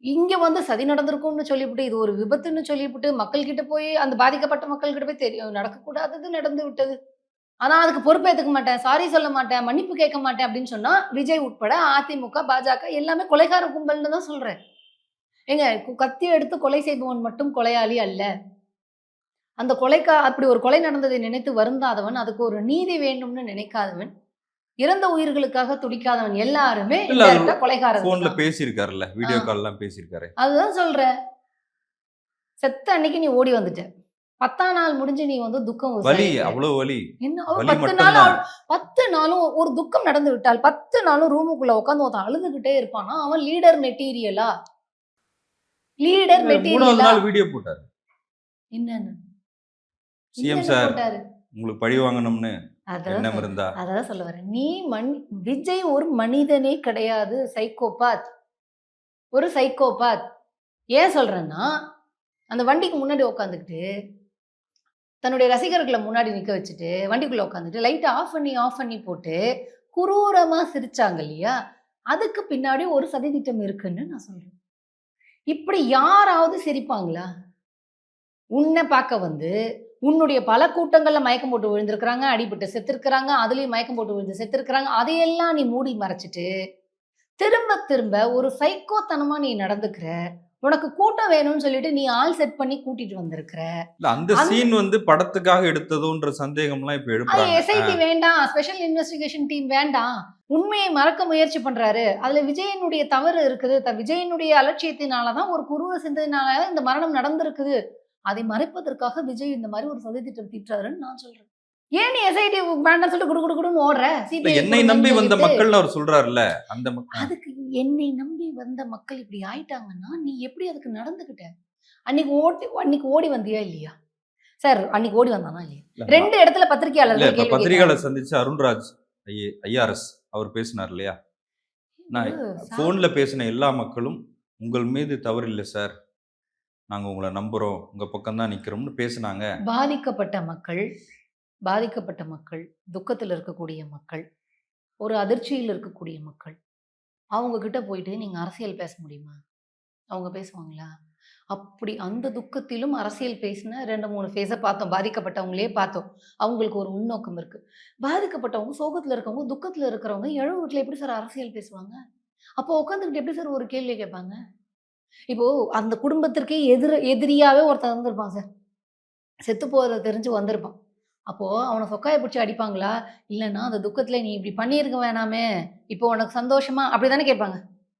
இங்க வந்து சதி நடந்திருக்கும்னு சொல்லிவிட்டு இது ஒரு விபத்துன்னு சொல்லிவிட்டு மக்கள் கிட்ட போய் அந்த பாதிக்கப்பட்ட மக்கள் கிட்ட போய் தெரியும் நடக்கக்கூடாதது நடந்து விட்டது. ஆனா அதுக்கு பொறுப்பேற்றுக்க மாட்டேன். சாரி சொல்ல மாட்டேன். மன்னிப்பு கேட்க மாட்டேன் அப்படின்னு சொன்னா விஜய் உட்பட அதிமுக பாஜக எல்லாமே கொலைகார கும்பல்னு தான் சொல்றேன். ஏங்க கு- கத்தி எடுத்து கொலை செய்பவன் மட்டும் கொலையாளி அல்ல. அந்த கொலைக்கா அப்படி ஒரு கொலை நடந்ததை நினைத்து வருந்தாதவன் அதுக்கு ஒரு நீதி வேண்டும்னு நினைக்காதவன் இறந்த உயிர்களுக்காக துடிக்காதவன் எல்லாருமே கொலைகாரர்கள் போன்ல. பேசியிருக்காருல்ல வீடியோ. கால் எல்லாம் பேசியிருக்காரு. அதுதான் சொல்றேன் செத்த அன்னைக்கு நீ ஓடி வந்துட்ட. பத்தாம் நாள் முடிஞ்சு நீ வந்து துக்கம் வலி. அவ்வளவு வலி. என்ன? பத்து நாள் பத்து நாளும் ஒரு துக்கம் நடந்து விட்டால் பத்து நாளும் ரூமுக்குள்ள உட்காந்து ஒருத்தன் அழுதுகிட்டே இருப்பானா? அவன் லீடர் மெட்டீரியலா லீடர் மெட்டீரியலா நாள் வீடியோ போட்டாரு. என்னன்னு? CM sir? உங்களுக்கு பழி வாங்கணும்னு. எண்ணம் சொல்ல- இருந்தா அதான் சொல்ல வரேன். நீ மண் விஜய் ஒரு மனிதனே கிடையாது சைக்கோபாத். ஒரு சைக்கோபாத். ஏன் சொல்றேன்னா அந்த வண்டிக்கு முன்னாடி உட்காந்துக்கிட்டு தன்னுடைய ரசிகர்களை முன்னாடி நிக்க வச்சுட்டு வண்டிக்குள்ள உட்காந்துட்டு லைட்டை ஆஃப் பண்ணி ஆஃப் பண்ணி போட்டு குரூரமா சிரிச்சாங்க இல்லையா? அதுக்கு பின்னாடி ஒரு சதித்திட்டம் இருக்குன்னு நான் சொல்றேன். இப்படி யாராவது சிரிப்பாங்களா? உன்னை பார்க்க வந்து உன்னுடைய பல கூட்டங்கள்ல மயக்கம் போட்டு விழுந்திருக்கிறாங்க அடிபட்டு செத்துருக்கிறாங்க அதுலயும் மயக்கம் போட்டு விழுந்து செத்துருக்கிறாங்க அதையெல்லாம் நீ மூடி மறைச்சிட்டு திரும்ப திரும்ப ஒரு சைக்கோத்தனமா நீ நடந்துக்கிற. உனக்கு கூட்டம் வேணும்னு சொல்லிட்டு நீ ஆள் செட் பண்ணி கூட்டிட்டு வந்திருக்கிற. அந்த சீன் வந்து படத்துக்காக எடுத்ததோன்ற சந்தேகம்லாம் இப்ப அது எழுப்புறாங்க எஸ்ஐடி வேண்டாம் ஸ்பெஷல் இன்வெஸ்டிகேஷன் டீம் வேண்டாம். உண்மையை மறக்க முயற்சி பண்றாரு. அதுல விஜயனுடைய தவறு இருக்குது. விஜயனுடைய அலட்சியத்தினாலதான் ஒரு குருவை சிந்ததினால இந்த மரணம் நடந்திருக்குது. அதை மறைப்பதற்காக விஜய் இந்த மாதிரி ஒரு சதி திட்டம் தீட்டுறாருன்னு நான் சொல்றேன். ஏன் நீ எஸ்ஐடி வேண்டாம் சொல்லிட்டு குடு குடு குடுன்னு ஓடுற? என்னை நம்பி வந்த மக்கள் அவர் சொல்றாருல்ல அந்த மக்கள் அதுக்கு என்னை நம்பி வந்த மக்கள் இப்படி ஆயிட்டாங்கன்னா நீ எப்படி அதுக்கு நடந்துக்கிட்ட? அன்னைக்கு ஓட்டி அன்னைக்கு ஓடி வந்தியா இல்லையா? சார் அன்னைக்கு ஓடி வந்தானா இல்லையா? இல்ல, ரெண்டு இடத்துல கேள்வி பத்திரிகையாளர் சந்திச்சு அருண்ராஜ் ஐஆர்எஸ் அவர் பேசினார் இல்லையா? நான் போன்ல பேசின எல்லா மக்களும் உங்கள் மீது தவறு இல்லை சார். நாங்க உங்களை நம்புறோம். உங்க பக்கம் தான் நிக்கிறோம்னு பேசினாங்க. பாதிக்கப்பட்ட மக்கள் பாதிக்கப்பட்ட மக்கள் துக்கத்தில் இருக்கக்கூடிய மக்கள் ஒரு அதிர்ச்சியில் இருக்கக்கூடிய மக்கள் அவங்க கிட்ட போயிட்டு நீங்க அரசியல் பேச முடியுமா? அவங்க பேசுவாங்களா? அப்படி அந்த துக்கத்திலும் அரசியல் பேசின ரெண்டு மூணு ஃபேஸை பார்த்தோம். பாதிக்கப்பட்டவங்களே பார்த்தோம். அவங்களுக்கு ஒரு உள்நோக்கம் இருக்கு. பாதிக்கப்பட்டவங்க சோகத்துல இருக்கவங்க துக்கத்துல இருக்கிறவங்க இழவு வீட்டில் எப்படி சார் அரசியல் பேசுவாங்க? அப்போ உட்காந்துக்கிட்டு எப்படி சார் ஒரு கேள்வி கேட்பாங்க? இப்போ அந்த குடும்பத்திற்கே எதிர எதிரியாவே ஒருத்தன் வந்திருப்பான் சார். செத்து போகிறத தெரிஞ்சு வந்திருப்பான். அப்போ அவனை சொக்காயை பிடிச்சி அடிப்பாங்களா? இல்லைன்னா அந்த துக்கத்துல நீ இப்படி பண்ணியிருக்க வேணாமே இப்போ உனக்கு சந்தோஷமா? அப்படிதானே கேட்பாங்க.